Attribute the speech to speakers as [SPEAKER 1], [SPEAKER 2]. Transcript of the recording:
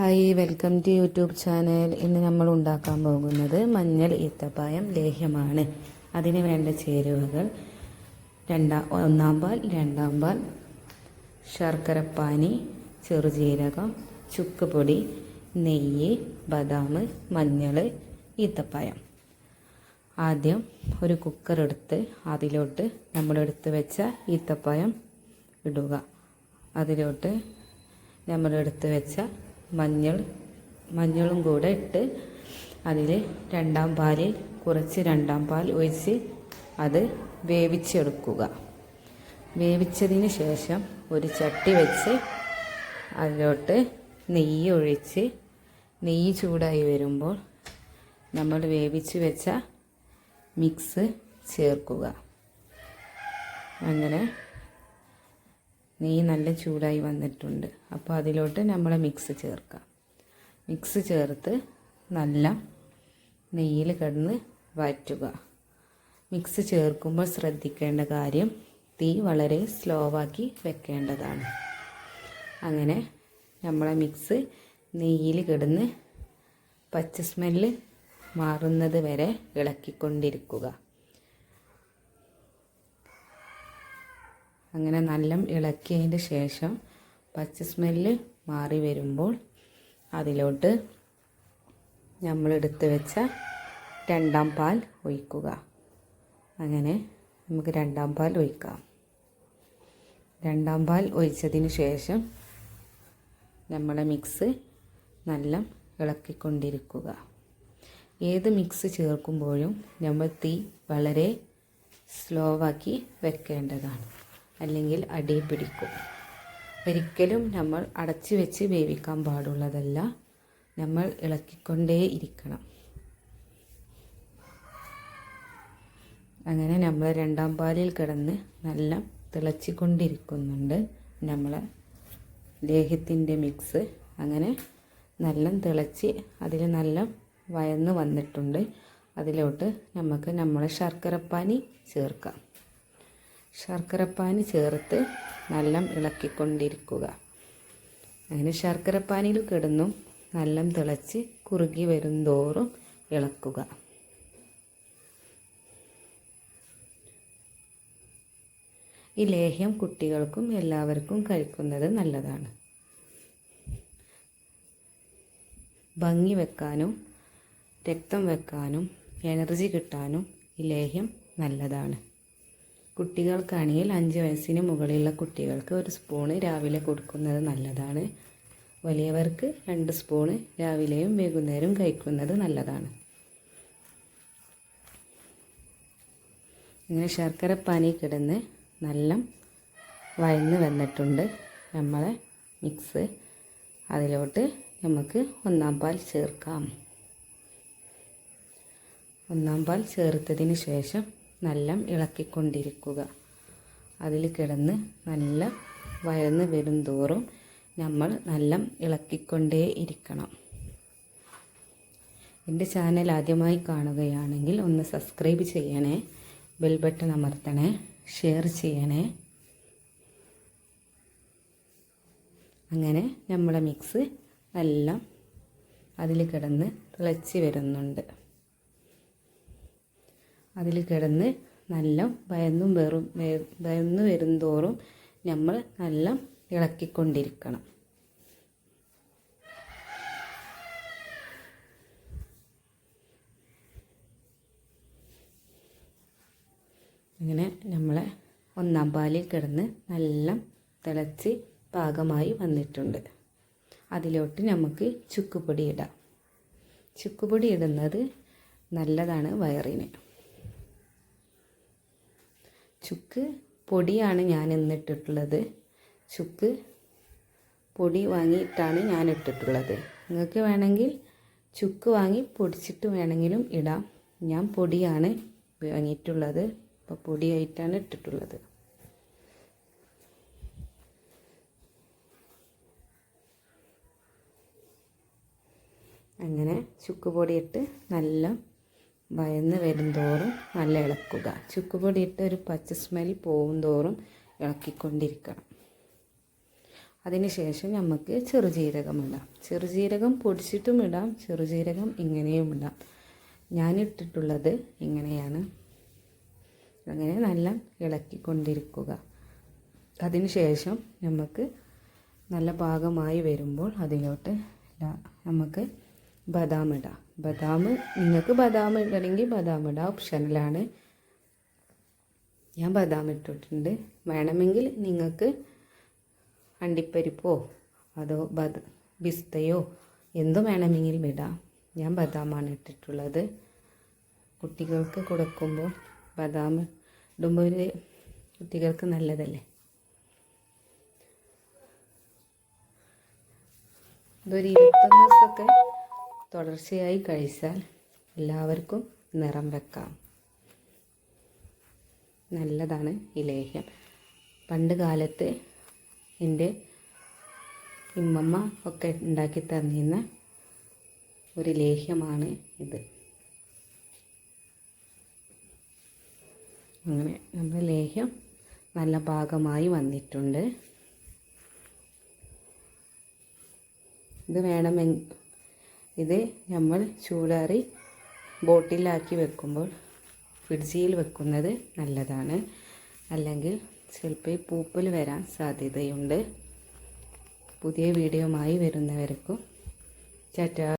[SPEAKER 1] Hi welcome to YouTube channel. ഇന്ന് നമ്മൾ ഉണ്ടാക്കാൻ പോകുന്നത് മഞ്ഞൾ ഈത്തപ്പായം ലേഹ്യമാണ്. അതിന് വേണ്ട ചേരുവകൾ രണ്ടാം ഒന്നാം പാൽ രണ്ടാം പാൽ ശർക്കരപ്പാനി ചെറുജീരകം ചുക്ക് പൊടി നെയ്യ് ബദാം മഞ്ഞൾ ഈത്തപ്പായം ആദ്യം ഒരു കുക്കർ എടുത്ത് അതിലോട്ട് നമ്മളെടുത്ത് വെച്ച ഈത്തപ്പായം ഇടുക. അതിലോട്ട് നമ്മളെടുത്ത് വെച്ച മഞ്ഞൾ മഞ്ഞളും കൂടെ ഇട്ട് അതിൽ രണ്ടാം പാലിൽ കുറച്ച് രണ്ടാം പാൽ ഒഴിച്ച് അത് വേവിച്ചെടുക്കുക. വേവിച്ചതിന് ശേഷം ഒരു ചട്ടി വെച്ച് അതിലോട്ട് നെയ്യ് ഒഴിച്ച് നെയ്യ് ചൂടായി വരുമ്പോൾ നമ്മൾ വേവിച്ച് വെച്ച മിക്സ് ചേർക്കുക. അങ്ങനെ നെയ്യ് നല്ല ചൂടായി വന്നിട്ടുണ്ട്. അപ്പോൾ അതിലോട്ട് നമ്മൾ മിക്സ് ചേർക്കാം. മിക്സ് ചേർത്ത് നല്ല നെയ്യിൽ കിടന്ന് വറ്റുക. മിക്സ് ചേർക്കുമ്പോൾ ശ്രദ്ധിക്കേണ്ട കാര്യം തീ വളരെ സ്ലോ ആക്കി വെക്കേണ്ടതാണ്. അങ്ങനെ നമ്മളെ മിക്സ് നെയ്യിൽ കിടന്ന് പച്ച സ്മെല്ല് മാറുന്നത് വരെ ഇളക്കിക്കൊണ്ടിരിക്കുക. അങ്ങനെ നല്ല ഇളക്കിയതിന് ശേഷം പച്ച സ്മെല്ല് മാറി വരുമ്പോൾ അതിലോട്ട് നമ്മളെടുത്ത് വെച്ച രണ്ടാം പാൽ ഒഴിക്കുക. അങ്ങനെ നമുക്ക് രണ്ടാം പാൽ ഒഴിക്കാം. രണ്ടാം പാൽ ഒഴിച്ചതിന് ശേഷം നമ്മുടെ മിക്സ് നല്ല ഇളക്കിക്കൊണ്ടിരിക്കുക. ഏത് മിക്സ് ചേർക്കുമ്പോഴും നമ്മൾ തീ വളരെ സ്ലോ ആക്കി വെക്കേണ്ടതാണ്. അല്ലെങ്കിൽ അടി പിടിക്കും. ഒരിക്കലും നമ്മൾ അടച്ചു വെച്ച് വേവിക്കാൻ പാടുള്ളതല്ല. നമ്മൾ ഇളക്കിക്കൊണ്ടേ ഇരിക്കണം. അങ്ങനെ നമ്മൾ രണ്ടാം പാലിൽ കിടന്ന് നല്ല തിളച്ചിക്കൊണ്ടിരിക്കുന്നുണ്ട്. നമ്മളെ ലേഹ്യത്തിന്റെ മിക്സ് അങ്ങനെ നല്ല തിളച്ച് അതിൽ നല്ല വയന്ന് വന്നിട്ടുണ്ട്. അതിലോട്ട് നമുക്ക് നമ്മളെ ശർക്കരപ്പാനി ചേർക്കാം. ശർക്കരപ്പാനി ചേർത്ത് നല്ല ഇളക്കിക്കൊണ്ടിരിക്കുക. അങ്ങനെ ശർക്കരപ്പാനിയിൽ കിടന്നും നല്ല തിളച്ച് കുറുകി വരും തോറും ഇളക്കുക. ഈ ലേഹ്യം കുട്ടികൾക്കും എല്ലാവർക്കും കഴിക്കുന്നത് നല്ലതാണ്. ഭംഗി വെക്കാനും രക്തം വെക്കാനും എനർജി കിട്ടാനും ഈ ലേഹ്യം നല്ലതാണ്. കുട്ടികൾക്കാണെങ്കിൽ അഞ്ച് വയസ്സിന് മുകളിലുള്ള കുട്ടികൾക്ക് ഒരു സ്പൂണ് രാവിലെ കൊടുക്കുന്നത് നല്ലതാണ്. വലിയവർക്ക് രണ്ട് സ്പൂണ് രാവിലെയും വൈകുന്നേരവും കഴിക്കുന്നത് നല്ലതാണ്. ഇങ്ങനെ ശർക്കര പാനി കിടന്ന് നല്ല വഴന്ന് വന്നിട്ടുണ്ട്. നമ്മളെ മിക്സ് അതിലോട്ട് നമുക്ക് ഒന്നാം പാൽ ചേർക്കാം. ഒന്നാം പാൽ ചേർത്തതിന് ശേഷം നല്ല ഇളക്കിക്കൊണ്ടിരിക്കുക. അതിൽ കിടന്ന് നല്ല വയന്ന് വരും തോറും നമ്മൾ നല്ല ഇളക്കിക്കൊണ്ടേ ഇരിക്കണം. എന്റെ ചാനൽ ആദ്യമായി കാണുകയാണെങ്കിൽ ഒന്ന് സബ്സ്ക്രൈബ് ചെയ്യണേ ബെൽ ബട്ടൺ അമർത്തണേ ഷെയർ ചെയ്യണേ. അങ്ങനെ നമ്മളെ മിക്സ് എല്ലാം അതിൽ കിടന്ന് തിളച്ച് വരുന്നുണ്ട്. അതിൽ കിടന്ന് നല്ല ഭയന്നും വെറും ഭയന്ന് വരും തോറും നമ്മൾ നല്ല ഇളക്കിക്കൊണ്ടിരിക്കണം. ഇങ്ങനെ നമ്മളെ ഒന്നാം പാലിൽ കിടന്ന് നല്ല തിളച്ച് പാകമായി വന്നിട്ടുണ്ട്. അതിലോട്ട് നമുക്ക് ചുക്കുപൊടി ഇടാം. ചുക്കുപൊടി ഇടുന്നത് നല്ലതാണ് വയറിന്. ചുക്ക് പൊടിയാണ് ഞാൻ ഇന്നിട്ടിട്ടുള്ളത് ചുക്ക് പൊടി വാങ്ങിയിട്ടാണ് ഞാൻ ഇട്ടിട്ടുള്ളത് നിങ്ങൾക്ക് വേണമെങ്കിൽ ചുക്ക് വാങ്ങി പൊടിച്ചിട്ട് വേണമെങ്കിലും ഇടാം. ഞാൻ പൊടിയാണ് വാങ്ങിയിട്ടുള്ളത്. അപ്പോൾ പൊടിയായിട്ടാണ് ഇട്ടിട്ടുള്ളത്. അങ്ങനെ ചുക്ക് പൊടിയിട്ട് നല്ല വയന്ന് വരും തോറും നല്ല ഇളക്കുക. ചുക്കുപൊടി ഇട്ട് ഒരു പച്ച സ്മെൽ പോകും തോറും ഇളക്കിക്കൊണ്ടിരിക്കണം. അതിനുശേഷം നമുക്ക് ചെറുജീരകം ഇടാം. ചെറുജീരകം പൊടിച്ചിട്ടും ഇടാം. ചെറുജീരകം ഇങ്ങനെയും ഇടാം. ഞാൻ ഇട്ടിട്ടുള്ളത് ഇങ്ങനെയാണ്. അങ്ങനെ നല്ല ഇളക്കിക്കൊണ്ടിരിക്കുക. അതിനുശേഷം നമുക്ക് നല്ല പാകമായി വരുമ്പോൾ അതിലോട്ട് നമുക്ക് ബദാം ഇടാം. ബദാം നിങ്ങൾക്ക് ബദാം ഇടണമെങ്കിൽ ബദാം ഇടാം ഓപ്ഷനിലാണ്. ഞാൻ ബദാം ഇട്ടിട്ടുണ്ട്. വേണമെങ്കിൽ നിങ്ങൾക്ക് അണ്ടിപ്പരിപ്പോ അതോ ബദ പിസ്തയോ എന്തു വേണമെങ്കിലും ഇടാം. ഞാൻ ബദാമാണ് ഇട്ടിട്ടുള്ളത്. കുട്ടികൾക്ക് കൊടുക്കുമ്പോൾ ബദാം ഇടുമ്പോൾ ഒരു കുട്ടികൾക്ക് നല്ലതല്ലേ? ഇതൊരു ഇരുപത്തൊന്ന് ദിവസമൊക്കെ തുടർച്ചയായി കഴിച്ചാൽ എല്ലാവർക്കും നിറം വെക്കാം. നല്ലതാണ് ഈ ലേഹ്യം. പണ്ട് കാലത്ത് എന്റെ ഇമ്മമ്മ ഒക്കെ ഉണ്ടാക്കി തന്നിരുന്ന ഒരു ലേഹ്യമാണ് ഇത്. അങ്ങനെ നമ്മുടെ ലേഹ്യം നല്ല ഭാഗമായി വന്നിട്ടുണ്ട്. ഇത് വേണമെങ്കിൽ ഇത് നമ്മൾ ചൂടാറി ബോട്ടിലാക്കി വെക്കുമ്പോൾ ഫ്രിഡ്ജിൽ വെക്കുന്നത് നല്ലതാണ്. അല്ലെങ്കിൽ ചിലപ്പോൾ ഈ പൂപ്പൽ വരാൻ സാധ്യതയുണ്ട്. പുതിയ വീഡിയോമായി വരുന്നവർക്കും ചാറ്റ